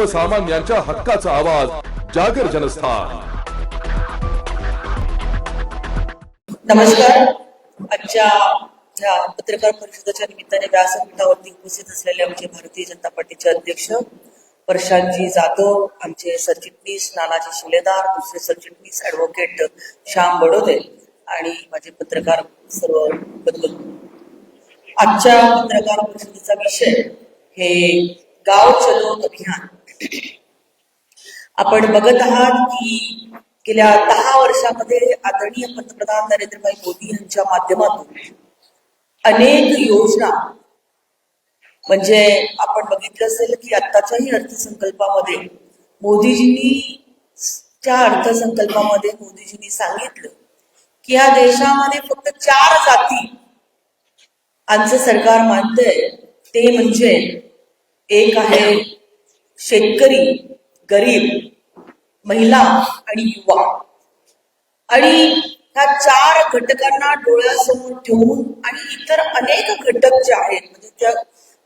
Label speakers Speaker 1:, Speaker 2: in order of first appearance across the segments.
Speaker 1: सर्वसामान्यांच्या हक्काचा आवाज जागर जनस्थान.
Speaker 2: नमस्कार. आजच्या या पत्रकार परिषदेच्या निमित्ताने व्यासपीठावरती उपस्थित असलेले आमचे भारतीय जनता पार्टीचे अध्यक्ष प्रशांतजी जाधव आमचे सरचिटणीस नानाजी शिलेदार दुसरे सरचिटणीस ऍडव्होकेट श्याम बडोदे आणि माझे पत्रकार सर्व बदल आजच्या पत्रकार परिषदेचा विषय हे गाव चलो अभियान. आपण बघत आहात की गेल्या दहा वर्षामध्ये आदरणीय पंतप्रधान नरेंद्रभाई मोदी यांच्या माध्यमातून अनेक योजना म्हणजे आपण बघितलं असेल की आत्ताच्याही अर्थसंकल्पामध्ये मोदीजींनी त्या अर्थसंकल्पामध्ये मोदीजींनी सांगितलं की या देशामध्ये फक्त चार जाती आमचं सरकार मानतंय. ते म्हणजे एक आहे शेतकरी गरीब महिला आणि युवा. आणि ह्या चार घटकांना डोळ्यासमोर ठेवून आणि इतर अनेक घटक जे आहेत म्हणजे त्या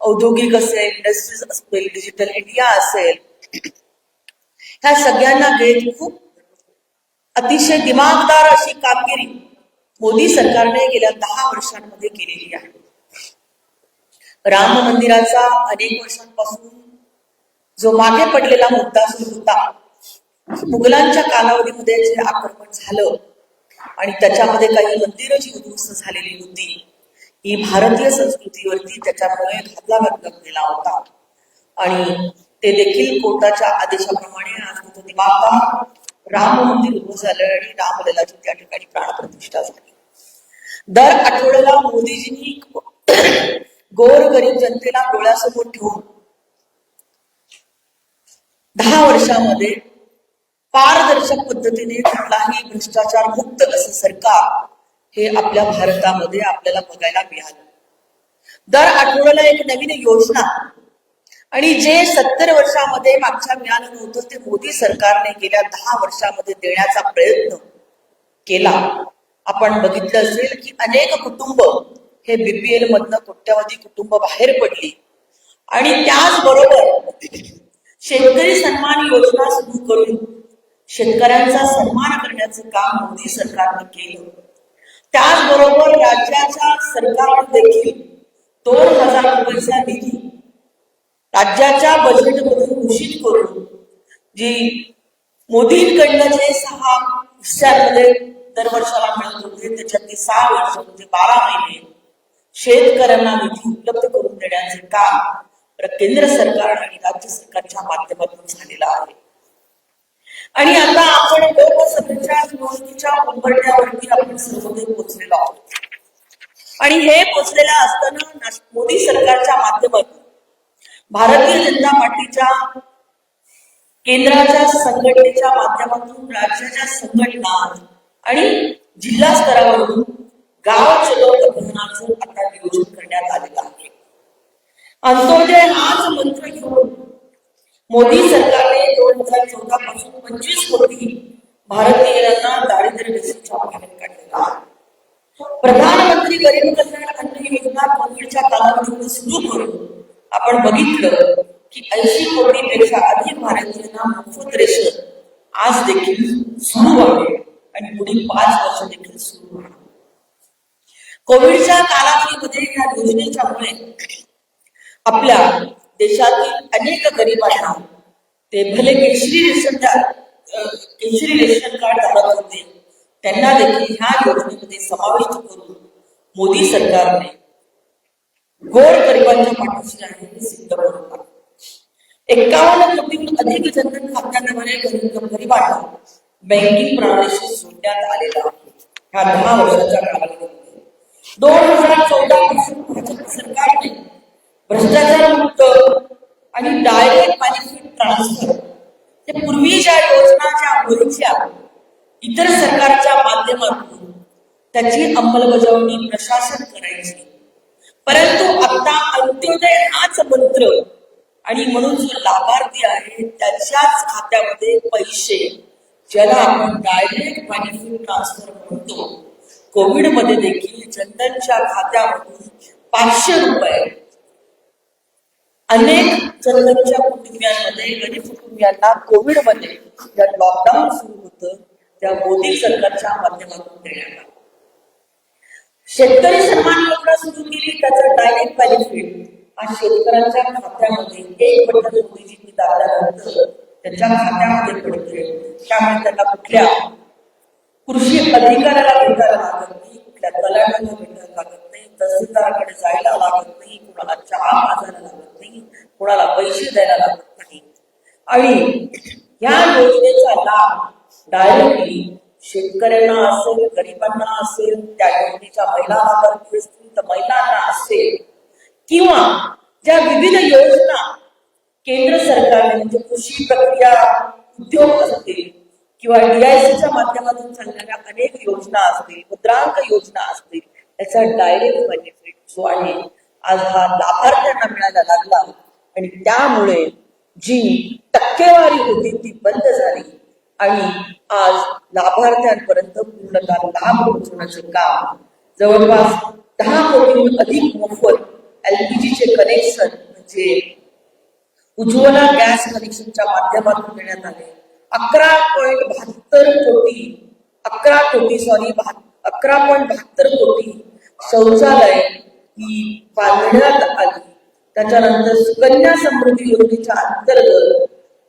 Speaker 2: औद्योगिक असेल इंडस्ट्रीज असेल डिजिटल इंडिया असेल ह्या सगळ्यांना घेत खूप अतिशय दिमागदार अशी कामगिरी मोदी सरकारने गेल्या दहा वर्षांमध्ये केलेली आहे. राम मंदिराचा अनेक वर्षांपासून जो मागे पडलेला मुद्दा सुरू होता मुघलांच्या कालावधीमध्ये जे आक्रमण झालं आणि त्याच्यामध्ये काही मंदिरं जी उद्ध्वस्त झालेली होती ही भारतीय संस्कृतीवरती त्याच्यामुळे घातला घातला गेला होता. आणि ते देखील कोर्टाच्या आदेशाप्रमाणे आज बाबा राम मंदिर उभं झालं आणि रामललाची त्या ठिकाणी प्राणप्रतिष्ठा झाली. दर आठवड्याला मोदीजींनी गोर गरीब जनतेला डोळ्यासमोर ठेवून दहा वर्षामध्ये पारदर्शक पद्धतीने कुठलाही भ्रष्टाचार मुक्त असं सरकार हे आपल्या भारतामध्ये आपल्याला बघायला मिळालं. दर आठवड्याला एक नवीन योजना आणि जे सत्तर वर्षामध्ये मागच्या मिळालं नव्हतं ते मोदी सरकारने गेल्या दहा वर्षामध्ये देण्याचा प्रयत्न केला. आपण बघितलं असेल की अनेक कुटुंब हे बीपीएल मधनं कोट्यावधी कुटुंब बाहेर पडली. आणि त्याचबरोबर शेतकरी सन्मान योजना सुरू करून शेतकऱ्यांचा सन्मान करण्याचं काम मोदी सरकारने केलं. त्याचबरोबर राज्याच्या सरकारने देखील दोन हजार रुपयाचा निधी राज्याच्या बजेटमधून घोषित करून जी मोदींकडनं जे सहा हिस्स्यांमध्ये दरवर्षाला मिळत होते त्याच्यातले सहा वर्ष म्हणजे बारा महिने शेतकऱ्यांना निधी उपलब्ध करून देण्याचे काम केंद्र सरकार आणि राज्य सरकारच्या माध्यमातून झालेला आहे. आणि आता आपण लोकसभेच्या निवडणुकीच्या उंबरठ्यावरती आपण सर्वजण पोहोचलेलो आहोत. आणि हे पोचलेलं असताना मोदी सरकारच्या माध्यमातून भारतीय जनता पार्टीच्या केंद्राच्या संघटनेच्या माध्यमातून राज्याच्या संघटना आणि जिल्हा स्तरावरून गाव चलो अभियानाचं आता नियोजन करण्यात आलेलं आहे. अंत्योदय हाच मंत्र घेऊन मोदी सरकारने दोन हजार चौदा पासून पंचवीस कोटी भारतीयांना दारिद्र्य रेषेच्या बाहेर काढलेला प्रधानमंत्री गरीब कल्याण अन्न योजना कोविडच्या कालावधीमध्ये सुरू करून आपण बघितलं की ऐंशी कोटीपेक्षा अधिक भारतीयांना मोफत रेशन आज देखील सुरू आहे आणि पुढील पाच वर्ष देखील सुरू आहे. कोविडच्या कालावधीमध्ये या योजनेच्यामुळे आपल्या देशातील अनेक गरिबांना ते भले केशरी रेशन केशरी रेशन कार्ड धारक होते त्यांना देखील ह्या योजनेमध्ये समाविष्ट करून मोदी सरकारने गोर गरिबांच्या पाठीशी आहे हे सिद्ध करून एकावन्न कोटीहून अधिक जनधन खात्यांद्वारे गरीब गरिबांना बँकिंग प्रणालीशी जोडण्यात आलेला आहे ह्या दहा वर्षाच्या कालावधीमध्ये दोन हजार चौदा पासून भाजप सरकारने भ्रष्टाचार मुक्त आणि डायरेक्ट बेनिफिट ट्रान्सफर ते पूर्वी ज्या योजना ज्या व्हायच्या इतर सरकारच्या माध्यमातून त्याची अंमलबजावणी प्रशासन करायची. परंतु आता अंत्योदय हाच मंत्र आणि म्हणून जो लाभार्थी आहे त्याच्याच खात्यामध्ये पैसे ज्याला आपण डायरेक्ट बेनिफिट ट्रान्सफर म्हणतो कोविडमध्ये देखील जनधनच्या खात्यामधून पाचशे रुपये. अनेक जनधनच्या कुटुंबियांमध्ये गरीब कुटुंबियांना कोविडमध्ये ज्या लॉकडाऊन सुरू होतं त्या मोदी सरकारच्या माध्यमातून देण्यात आलं. शेतकरी सन्मान योजना सुरू केली त्याचं डायरेक्ट बेनिफिट आज शेतकऱ्यांच्या खात्यामध्ये एक बटन मोदीजींनी दाबल्यानंतर त्यांच्या खात्यामध्ये पडते त्यामुळे त्यांना कुठल्या कृषी अधिकाऱ्याला भेटायला लागत नाही कुठल्या तलाट्याला भेटायला लागत नाही तहसीलदाराकडे जायला लागत नाही कुणाला चहा मागायला लागत नाही कुणाला पैसे द्यायला लागत नाही. आणि या योजनेचा लाभ डायरेक्टली शेतकऱ्यांना असेल गरिबांना असेल त्या योजनेच्या महिला लाभार्थी असतील तर महिलांना असेल. किंवा ज्या विविध योजना केंद्र सरकारने म्हणजे कृषी प्रक्रिया उद्योग असतील किंवा डीआयसीच्या माध्यमातून चालणाऱ्या अनेक योजना असतील मुद्रांक योजना असतील त्याचा डायरेक्ट बेनिफिट जो आहे आज हा लाभार्थ्यांना मिळायला लागला. आणि त्यामुळे जी टक्केवारी होती ती बंद झाली. आणि आज लाभार्थ्यांपर्यंत पूर्णतः लाभ पोहोचवण्याचे काम जवळपास दहा कोटीहून अधिक मोफत एलपीजीचे कनेक्शन म्हणजे उज्ज्वला गॅस कनेक्शनच्या माध्यमातून देण्यात आले. अकरा पॉईंट बहात्तर कोटी अकरा कोटी सॉरी अकरा पॉईंट बहात्तर कोटी शौचालय ही बांधण्यात आली. त्याच्यानंतर सुकन्या समृद्धी योजनेच्या अंतर्गत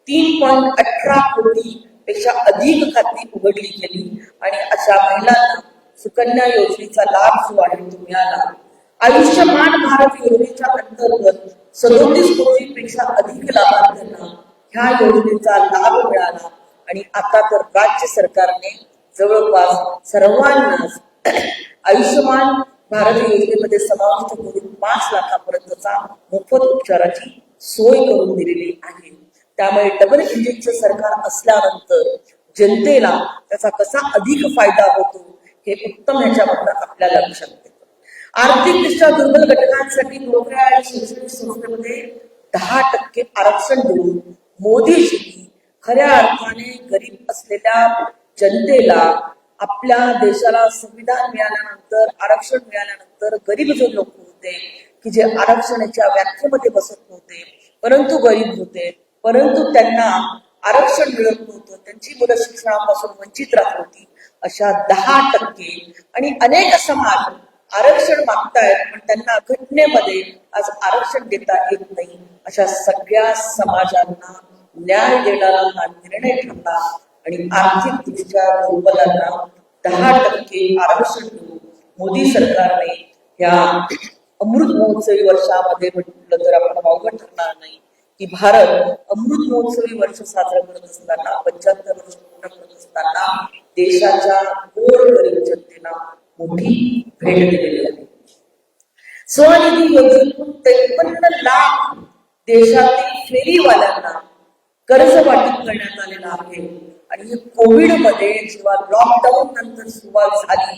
Speaker 2: तीन पॉईंट अठरा कोटी पेक्षा अधिक खाती उघडली गेली. आणि अशा महिलांना सुकन्या योजनेचा लाभ जो आहे तो मिळाला. आयुष्यमान भारत योजनेच्या अंतर्गत सदोतीस कोटीपेक्षा अधिक लाभार्थ्यांना ह्या योजनेचा लाभ मिळाला. आणि आता तर राज्य सरकारने जवळपास सर्वांनाच आयुष्यमान भारत योजनेमध्ये समाविष्ट करून पाच लाखापर्यंतचा मोफत उपचाराची सोय करून दिलेली आहे. त्यामुळे डबल इंजिनचं सरकार असल्यानंतर जनतेला त्याचा कसा अधिक फायदा होतो हे उत्तम ह्याच्यामधनं आपल्याला लक्षात येतं. आर्थिकदृष्ट्या दुर्बल घटकांसाठी नोकऱ्या आणि शैक्षणिक संस्थेमध्ये दहा टक्के आरक्षण देऊन मोदीजींनी खऱ्या अर्थाने गरीब असलेल्या जनतेला आपल्या देशाला संविधान मिळाल्यानंतर आरक्षण मिळाल्यानंतर गरीब जो लोक होते की जे आरक्षणाच्या व्याख्येमध्ये बसत नव्हते परंतु गरीब होते परंतु त्यांना आरक्षण मिळत नव्हतं. त्यांची मुलं शिक्षणापासून वंचित राहत होती. अशा दहा टक्के आणि अनेक समाज आरक्षण मागतायत पण त्यांना घटनेमध्ये आज आरक्षण देता येत नाही. अशा सगळ्या समाजांना न्याय देणारा हा निर्णय ठरला आणि आर्थिक दृष्ट्या दुर्बलांना दहा टक्के आरक्षण देऊन मोदी सरकारने या अमृत महोत्सवी वर्षामध्ये म्हटलं तर आपण वावगं ठरणार नाही. की भारत अमृत महोत्सवी वर्ष साजरा करत असताना पंच्याहत्तर वर्ष पूर्ण करत असताना देशाच्या गोरगरीब जनतेला मोठी भेट दिलेली आहे. स्वनिधी योजनेतून त्रेपन्न लाख देशातील फेरीवाल्यांना कर्ज वाटप करण्यात आलेलं आहे. आणि हे कोविडमध्ये जेव्हा लॉकडाऊन नंतर सुरुवात झाली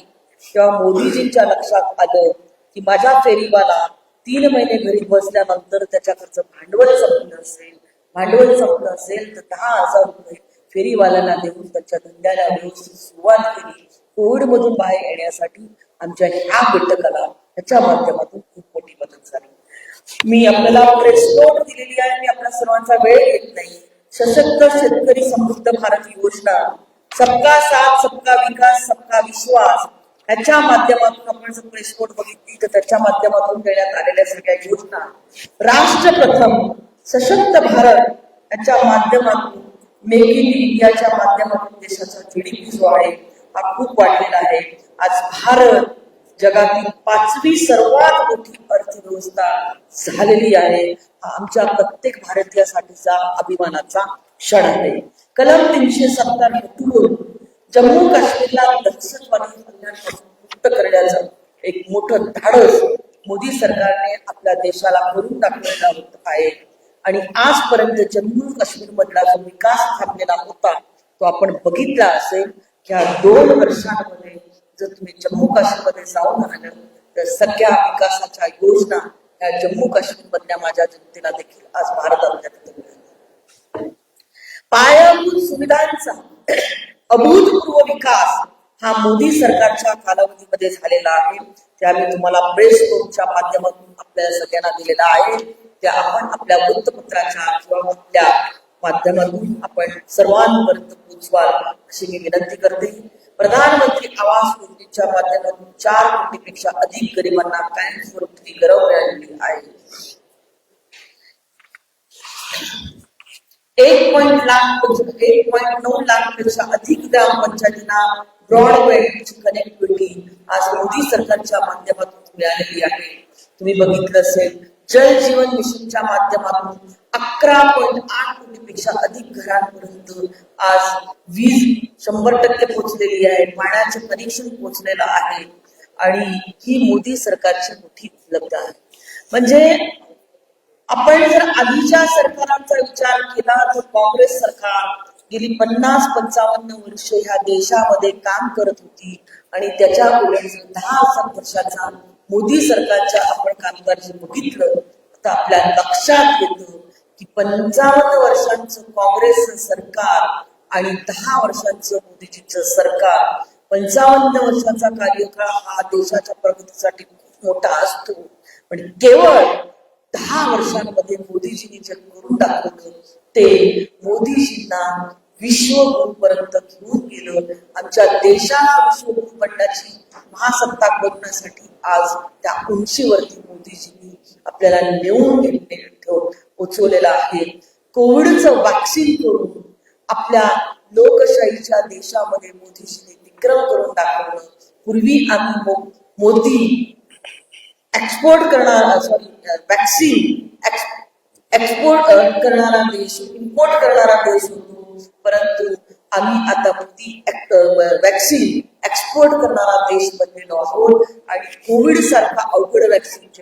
Speaker 2: तेव्हा मोदीजींच्या लक्षात आलं की माझ्या फेरीवाला तीन महिने घरी बसल्यानंतर त्याच्याकडचं भांडवल संपलं असेल भांडवल संपलं असेल तर दहा हजार रुपये फेरीवाल्यांना देऊन त्यांच्या धंद्याला व्यवस्थित सुरुवात केली. कोविड मधून बाहेर येण्यासाठी आमच्या ह्या घटकाला त्याच्या माध्यमातून खूप मोठी मदत झाली. मी आपल्याला प्रेस नोट दिलेली आहे मी आपल्या सर्वांचा वेळ घेत नाही. सशक्त शेतकरी समृद्ध भारत योजना. सबका साथ सबका विकास सबका विश्वास. त्याच्या माध्यमातून आपण जर प्रेस बघितली तर त्याच्या माध्यमातून देण्यात आलेल्या सगळ्या योजना राष्ट्र प्रथम सशक्त भारत याच्या माध्यमातून मेक इन इंडियाच्या माध्यमातून देशाचा जीडीपी जो आहे हा खूप वाढलेला आहे. आज भारत जगातील पाचवी सर्वात मोठी अर्थव्यवस्था झालेली आहे. हा आमच्या प्रत्येक भारतीयासाठीचा अभिमानाचा क्षण आहे. कलम तीनशे सत्तर हटवून जम्मू काश्मीरला दहशतवादी मुक्त करण्याचं एक मोठं धाडस मोदी सरकारने आपल्या देशाला करून दाखवलेला होत आहे. आणि आजपर्यंत जम्मू काश्मीर मधला जो विकास थांबलेला होता तो आपण बघितला असेल की ह्या दोन वर्षांमध्ये जर तुम्ही जम्मू काश्मीरमध्ये जाऊन आलं तर सगळ्या विकासाच्या योजना ह्या जम्मू काश्मीर मधल्या माझ्या जनतेला देखील आज भारतात पायाभूत सुविधांचा अभूतपूर्व विकास हा मोदी सरकारच्या कालावधीमध्ये झालेला आहे. ते आम्ही तुम्हाला प्रेस नोटच्या माध्यमातून आपल्या सगळ्यांना दिलेला आहे. त्या आपण आपल्या वृत्तपत्राच्या किंवा आपल्या माध्यमातून आपण सर्वांपर्यंत पोहोचवाल अशी मी विनंती करते. प्रधानमंत्री आवास योजनेच्या माध्यमातून चार कोटीपेक्षा अधिक गरिबांना कायमस्वरूपी गरव मिळालेली आहे एक पॉईंट लाख एक पॉईंट नऊ लाखपेक्षा अधिक ग्रामपंचायतींना ब्रॉडबँडची कनेक्टिव्हिटी आज मोदी सरकारच्या माध्यमातून मिळालेली आहे. तुम्ही बघितलं असेल जल जीवन मिशनच्या माध्यमातून अकरा पॉईंट आठ कोटीपेक्षा अधिक घरांपर्यंत आज वीज शंभर टक्के पोहोचलेली आहे पाण्याचं कनेक्शन पोहोचलेलं आहे. आणि ही मोदी सरकारची मोठी उपलब्ध आहे. म्हणजे आपण जर आधीच्या सरकारांचा विचार केला तर काँग्रेस सरकार गेली पन्नास पंचावन्न वर्ष ह्या देशामध्ये काम करत होती. आणि त्याच्या दहा हजार वर्षाचा मोदी सरकारच्या आपण कामगार जे बघितलं. तर आपल्या लक्षात येतं की पंचावन्न वर्षांचं काँग्रेस सरकार आणि दहा वर्षांचं मोदीजीचं सरकार पंचावन्न वर्षाचा कार्यकाळ हा देशाच्या प्रगतीसाठी खूप मोठा असतो. पण केवळ दहा वर्षांमध्ये मोदीजींनी जे करून दाखवलं ते मोदीजींना विश्वगुरुपर्यंत घेऊन गेलं. आमच्या देशाला विश्वगुरू बनण्याची महासत्ता बनण्यासाठी आज त्या उंचीवरती मोदीजींनी आपल्याला नेऊन पोचवलेला पोचवलेलं आहे. कोविडचं वॅक्सिन करून आपल्या लोकशाहीच्या देशामध्ये मोदीजींनी विक्रम करून दाखवलं. पूर्वी आम्ही मोदी एक्सपोर्ट करणारा सॉरी वॅक्सिन एक्सपोर्ट करणारा देश इम्पोर्ट करणारा देश होतो. परंतु आम्ही आता मोदी वॅक्सिन एक्सपोर्ट करणारा देश बनलेलो आहोत. आणि कोविड सारखा अवघड वॅक्सिन जे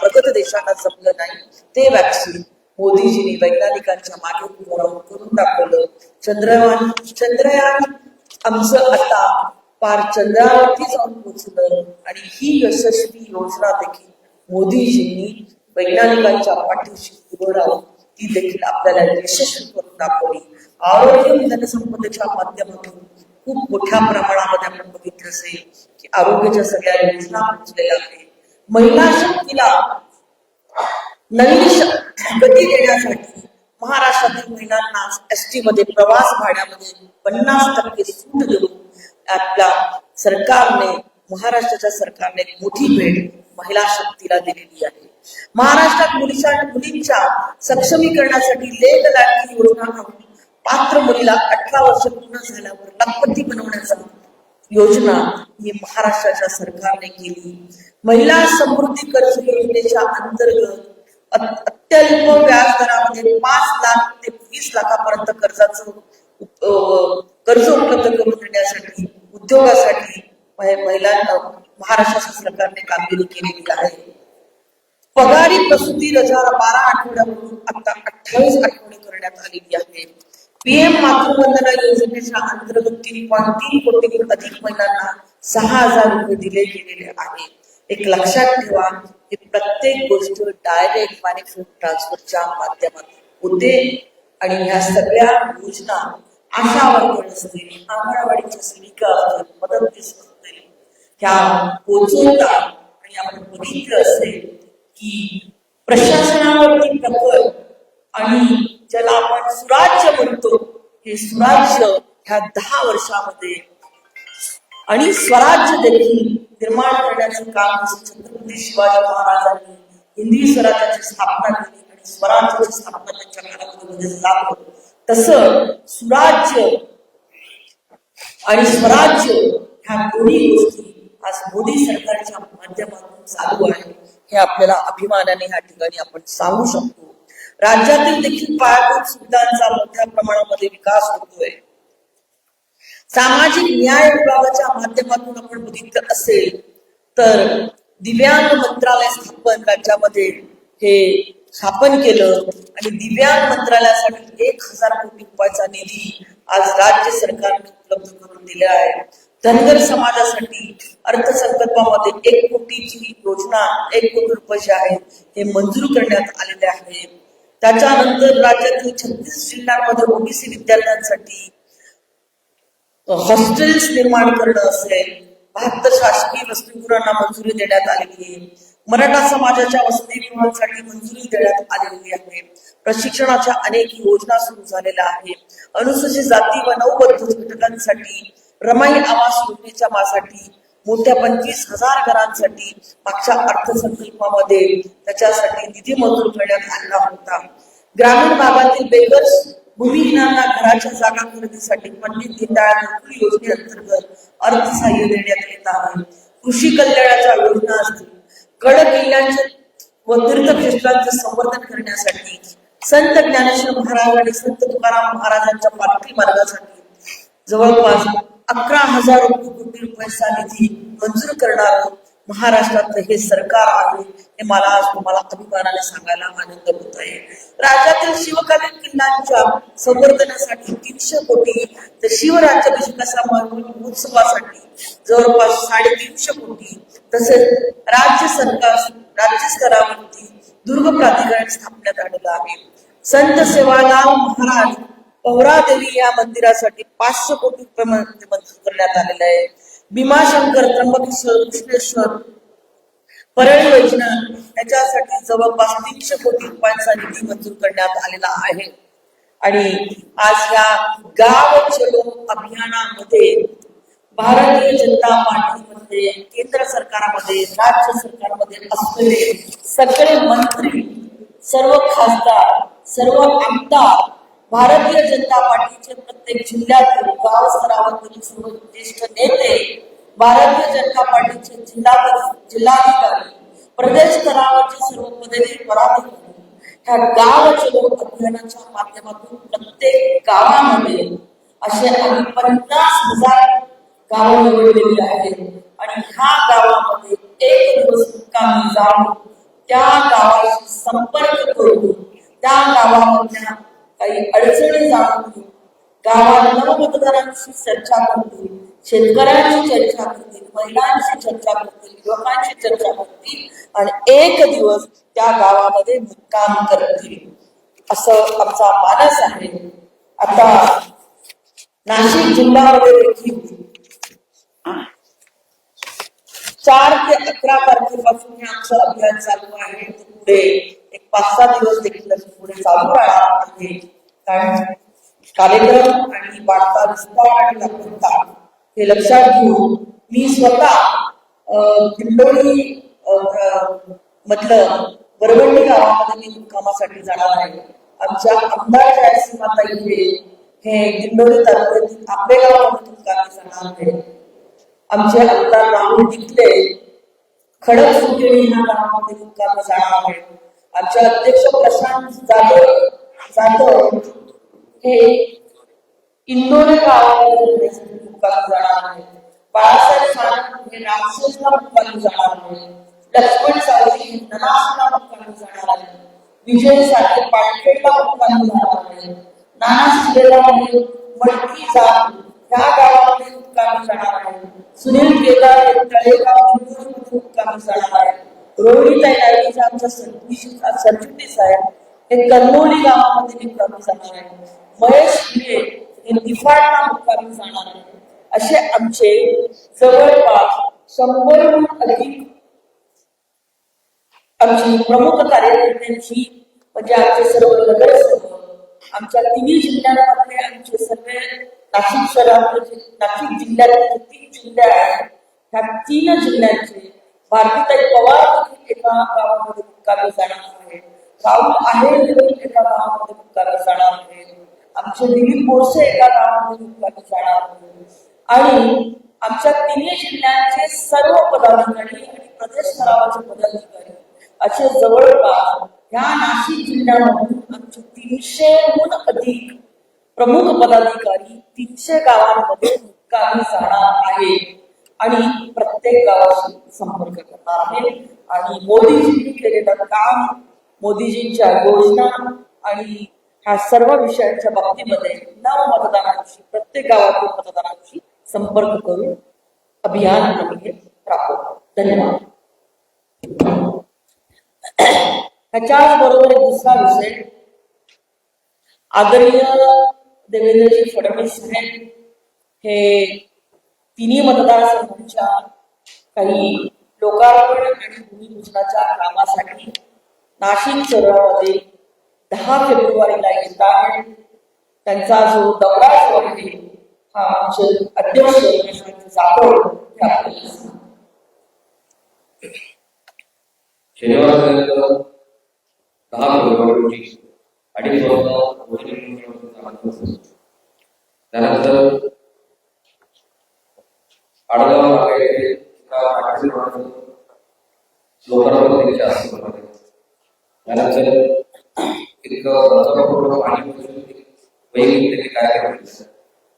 Speaker 2: प्रगत देशांना जमलं नाही ते वॅक्सिन मोदीजींनी वैज्ञानिकांच्या मागे करून दाखवलं. चंद्रयान चंद्रयान आमचं आता पार चंद्रावरती जाऊन पोचलं. आणि ही यशस्वी योजना देखील मोदीजींनी वैज्ञानिकांच्या पाठीशी उभं राहून ती देखील आपल्याला यशस्वी करून दाखवली. आरोग्य जनसंपदेच्या माध्यमातून खूप मोठ्या प्रमाणामध्ये आपण बघितलं असेल की आरोग्याच्या सगळ्या योजना पोचलेल्या आहेत. महिला शक्तीला नवीन गती देण्यासाठी महाराष्ट्रातील महिलांना एस टी मध्ये प्रवास भाड्यामध्ये पन्नास टक्के सूट देऊन आपल्या सरकारने महाराष्ट्राच्या सरकारने मोठी भेट महिला शक्तीला दिलेली आहे. महाराष्ट्रात मुलीच्या मुलींच्या सक्षमीकरणासाठी लेख लाडकी योजना आणून पात्र मुलीला अठरा वर्ष पूर्ण झाल्यावर लखपती बनवण्याचा योजना ही महाराष्ट्राच्या सरकारने केली. महिला समृद्धी कर्ज योजनेच्या अंतर्गत अत्यल्प व्याज दरामध्ये पाच लाख ते वीस लाखापर्यंत कर्जाचं कर्ज उपलब्ध करून देण्यासाठी उद्योगासाठी महिलांना महाराष्ट्र सरकारने कामगिरी केलेली आहे. पगारी प्रसूती रजा बारा आठवड्यावरून आता अठ्ठावीस आठवडे करण्यात आलेली आहे. पीएम मातृवंदना योजनेच्या अंतर्गत तीन पॉईंट तीन कोटीहून अधिक महिलांना सहा हजार रुपये दिले गेलेले आहे. एक लक्षात ठेवा की प्रत्येक गोष्ट डायरेक्ट मॅनिफेस्ट ट्रान्सफरच्या माध्यमात होते आणि ह्या सगळ्या योजना आशा वर्कर असतील अंगणवाडीच्या सेविका असतील मदतनीस असतील ह्या पोचवतात आणि आपण बघितलं असेल की प्रशासनावरती प्रबळ आणि ज्याला आपण सुराज्य म्हणतो हे सुराज्य ह्या दहा वर्षामध्ये आणि स्वराज्य देखील निर्माण करण्याचं काम छत्रपती शिवाजी महाराजांनी हिंदी स्वराज्याची स्थापना केली आणि स्वराज्याची स्थापना त्यांच्या काळामध्ये झालं तसं सुराज्य आणि स्वराज्य ह्या दोन्ही गोष्टी आज मोदी सरकारच्या माध्यमातून चालू आहे हे आपल्याला अभिमानाने ह्या ठिकाणी आपण सांगू शकतो. राज्यातील देखील पायाभूत सुविधांचा मोठ्या प्रमाणामध्ये विकास होतोय. सामाजिक न्याय विभागाच्या माध्यमातून आपण बघितलं असेल तर दिव्यांग मंत्रालय स्थापन राज्यामध्ये हे स्थापन केलं. आणि दिव्यांग मंत्रालयासाठी एक हजार कोटी रुपयाचा निधी आज राज्य सरकारने उपलब्ध करून दिला आहे. धनगर समाजासाठी अर्थसंकल्पामध्ये एक कोटीची योजना एक कोटी रुपये जे आहेत हे मंजूर करण्यात आलेले आहे. त्याच्यानंतर राज्यातील छत्तीस जिल्ह्यांमध्ये ओबीसी विद्यार्थ्यांसाठी हॉस्टेल्स निर्माण करणं असेल. बहात्तर शासकीय वसतिगृहांना मंजुरी देण्यात आलेली आहे. मराठा समाजाच्या वसतिगृहांसाठी मंजुरी देण्यात आलेली आहे. प्रशिक्षणाच्या अनेक योजना सुरू झालेल्या आहेत. अनुसूचित जाती व नऊ घटकांसाठी रमाई आवास योजनेच्या मासाठी मोठ्या पंचवीस हजार घरांसाठी मागच्या अर्थसंकल्पामध्ये त्याच्यासाठी निधी मंजूर करण्यात आला होता. ग्रामीण भागातील बेगर भूमिहीनांना घराच्या जागा खरेदीसाठी पंडित दीनदयाळ योजनेअंतर्गत अर्थसहाय्य देण्यात येत आहे. कृषी कल्याणाच्या योजना असतील गड किल्ल्यांचे व तीर्थक्षेत्रांचे संवर्धन करण्यासाठी संत ज्ञानेश्वर महाराज आणि संत तुकाराम महाराजांच्या पालखी मार्गासाठी जवळपास अकरा हजार कोटी रुपये निधी मंजूर करणार महाराष्ट्रातलं हे सरकार आहे हे मला आज तुम्हाला अभिमानाने सांगायला आनंद होत आहे. राज्यातील शिवकालीन किल्ल्यांच्या संवर्धनासाठी तीनशे कोटी तर शिवराज्याभिषेकाचा महोत्सवासाठी जवळपास साडेतीनशे कोटी तसेच राज्य सरकार राज्य स्तरावरती दुर्ग प्राधिकरण स्थापण्यात आलेलं आहे. संत सेवालाल महाराज पौरादेवी या मंदिरासाठी पाचशे कोटी रुपये मंजूर करण्यात आलेले आहे. भीमाशंकर त्र्यंबकेश्वर कृष्णेश्वर परळी वैजनाथ याच्यासाठी जवळपास तीनशे कोटी रुपयांचा निधी मंजूर करण्यात आलेला आहे. आणि आज या गाव चलो अभियानामध्ये भारतीय जनता पार्टीमध्ये केंद्र सरकारमध्ये राज्य सरकारमध्ये असलेले सगळे मंत्री सर्व खासदार सर्व आमदार भारतीय जनता पार्टीचे प्रत्येक जिल्ह्यातील गाव स्तरावरील सर्व ज्येष्ठ नेते भारतीय जनता पार्टीचे जिल्हा जिल्हाधिकारी प्रदेश स्तरावरचे सर्व पदाधिकारी पदाधिकारी ह्या गाव चलो अभियानाच्या माध्यमातून प्रत्येक गावामध्ये असे आम्ही पन्नास हजार गावं निवडलेली आहेत. आणि ह्या गावामध्ये एक दिवस मुक्कामी जाऊन त्या गावाशी संपर्क करून त्या गावामधल्या काही अडचणी जाणून घेऊन गावात नवमतदारांशी चर्चा करतील शेतकऱ्यांशी चर्चा करतील महिलांशी चर्चा करतील युवकांशी चर्चा करतील आणि एक दिवस त्या गावामध्ये मुक्काम करतील असं आमचा मानस आहे. आता नाशिक जिल्ह्यामध्ये देखील चार ते अकरा तारखेपासून हे आमचं अभियान चालू आहे. पुढे एक पाच सहा दिवस देखील पुढे चालू राहणार तिथे. कारण कार्यक्रम आणि वाढता रस्ता आणि व्यापकता हे लक्षात घेऊन मी स्वतः अं, दिंडोरी मधलं वरवंडी गावामध्ये मी मुक्कामासाठी जाणार आहे. आमच्या आमदार जयसिंहाताई हे हे दिंडोरी तालुक्यातील आंबेगावामध्ये मुक्कामी जाणार आहे. आमचे आमदार राहुल टिकले खडक सुकेळी ह्या गावामध्ये मुक्कामी जाणार आहे. आमचे अध्यक्ष प्रशांत जाधव जाधव हे इंदोरे गावामध्ये राहण्यासाठी जाणार आहे. बाळासाहेब सानप हे राक्षसला मुक्कामी जाणार आहे. लक्ष्मण सावजी हे ननासला मुक्कामी जाणार आहे. विजय साठे पाटखेडला मुक्कामी जाणार आहे. नाना शिलेला हे मडकी जात या गावामध्ये मुक्कामी जाणार आहे. सुनील केदार हे तळेगाव इंदोरमध्ये जाणार आहे. नाईक आमच्या सरचिटणीस आहेत हे कन्नोली गावामध्ये मुक्कामी जाणार आहे. महेश हे निफाडला मुक्कामी जाणार आहे. असे आमचे जवळपास शंभरहून अधिक आमची प्रमुख कार्यकर्त्यांची म्हणजे आमचे सर्व नगरसेवक आमच्या तिन्ही जिल्ह्यांमधले आमचे सगळे नाशिक शहरामध्ये नाशिक जिल्ह्यातील तीन जिल्हे आहेत ह्या तीन जिल्ह्यांचे भारतीताई पवार देखील एका गावामध्ये मुक्कामी जाणार आहे. राहुल आहेर देखील एका गावामध्ये मुक्कामी जाणार आहे. आमचे दिलीप बोरसे एका गावामध्ये मुक्कामी जाणार आहे. आणि आमच्या तिन्ही जिल्ह्यांचे सर्व पदाधिकारी आणि प्रदेश स्तरावरचे पदाधिकारी असे जवळपास ह्या नाशिक जिल्ह्यामधून आमचे तीनशेहून अधिक प्रमुख पदाधिकारी तीनशे गावांमध्ये मुक्कामी जाणार आहे. आणि प्रत्येक गावाशी संपर्क करणार आहे. आणि मोदीजींनी केलेलं काम मोदीजींच्या योजना आणि ह्या सर्व विषयांच्या बाबतीमध्ये नव मतदारांशी प्रत्येक गावातील मतदारांशी संपर्क करून अभियान आम्ही राबवतो. धन्यवाद. ह्याच्याच बरोबर एक दुसरा विषय. आदरणीय देवेंद्रजी फडणवीस साहेब हे तिन्ही मतदारसंघांच्या काही लोकार्पण आणि भूमिपूजनाच्या कामासाठी नाशिक शहरामध्ये दहा फेब्रुवारीला येतात. त्यांचा जो दौरा जो आहे हा आमचे अध्यक्ष जाधव
Speaker 3: शनिवार दहा फेब्रुवारी रोजी अडीच वाजता भोजन त्यानंतर आडगाव नाका येथे त्यानंतर एक पाणी वैयक्तिक त्यांनी कार्यक्रम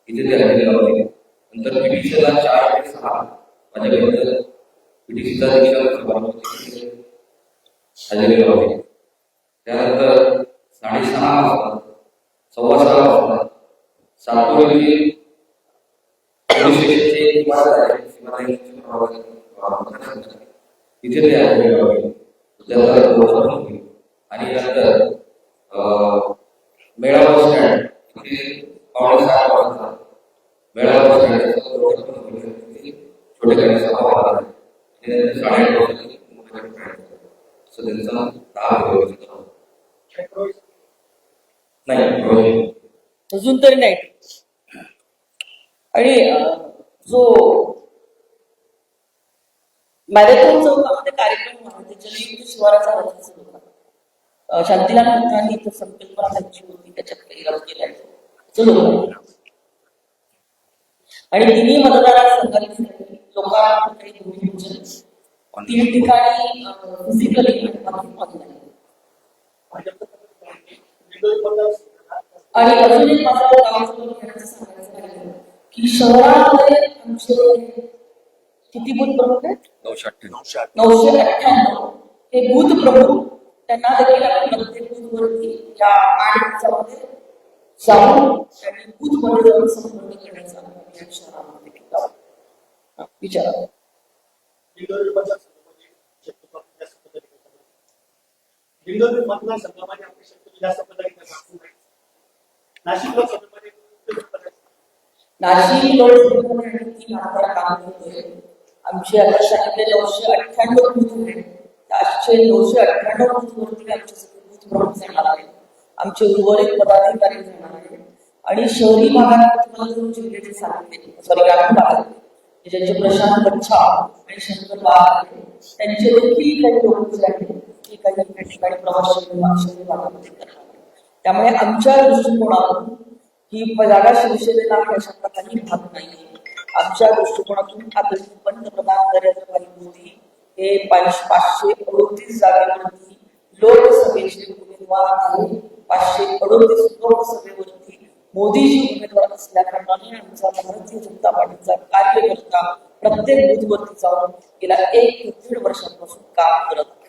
Speaker 3: इथे ते हजेरी लावले नंतर पिटिशनला चार ते सहा माझ्याबद्दल पिटिशनचा दीक्षांत हजेरी लावली त्यानंतर साडेसहा वाजता. सव्वा सहा वाजता. सातपूर पोलीस स्टेशनची इमारत आहे तिथे ते हजेरी आणि नंतर मेळावा स्टँड इथे पावणे सहा वाजता मेळावा स्टँड याचं लोकार्पण होईल. तिथे छोटे गाडी सभा होणार आहे आणि नंतर साडेआठ वाजता ती मोठ्या गाडी स्टँड असं त्यांचा दहा फेब्रुवारीचा ठराव. नाही रोहिणी.
Speaker 2: अजून तरी नाही. आणि जो मॅरेथॉन चौकामध्ये कार्यक्रम होणार ते जलयुक्त शिवाराचा रथाचा होता. शांतीलाल इथं संकल्पना त्यांची होती त्याच्यात रथ केलाय चलो. आणि तिन्ही मतदारसंघातील लोकांना काही भूमिपूजन तीन ठिकाणी फिजिकली आणि अजून एक माझा गावाचं लोक घेण्याचं सांगायचं राहिलं की शहरामध्ये आमचे किती बूथ प्रमुख आहेत?
Speaker 3: नऊशे अठ्ठ्याण्णव.
Speaker 2: हे बूथ प्रमुख त्यांना देखील आपण प्रत्येक बूथवरती या जाऊन त्यांनी बूथमध्ये जाऊन संपर्क करण्याचा शहरामध्ये. विचारा.
Speaker 4: हिंगोली मतदारसंघामध्ये आपली शक्यतो जास्त पदाधिकारी. नाशिक
Speaker 2: नाशिक लोकसभेमध्ये तीन आमदार काम करतोय आमचे आता सांगितले नऊशे अठ्ठ्याण्णव बूथ आहेत त्याचे नऊशे अठ्ठ्याण्णव बूथवरती आमचे बूथ प्रमुख जाणार आहे आमचे उर्वरित पदाधिकारी जाणार आहे आणि शहरी भागात तुम्हाला दोन जिल्ह्याचे सांगितले सॉरी ग्रामीण भागात. म्हणजे ज्यांचे प्रशांत बच्छा आणि शंकर बाग त्यांचे देखील काही लोक जे आहेत ते काही ठिकाणी प्रवास शहरी भागामध्ये करणार त्यामुळे आमच्या दृष्टिकोनातून ही जागा शिवसेनेला अशा काही भाग नाही. आमच्या दृष्टिकोनातून आदरणीय पंतप्रधान नरेंद्रभाई मोदी हे पाचशे अडोतीस जागेवरती लोकसभेचे उमेदवार आहेत. पाचशे अडोतीस लोकसभेवरती मोदीजी उमेदवार असल्या कारणाने आमचा भारतीय जनता पार्टीचा कार्यकर्ता प्रत्येक बुधवरती जाऊन गेल्या एक ते दीड वर्षांपासून काम करत आहे.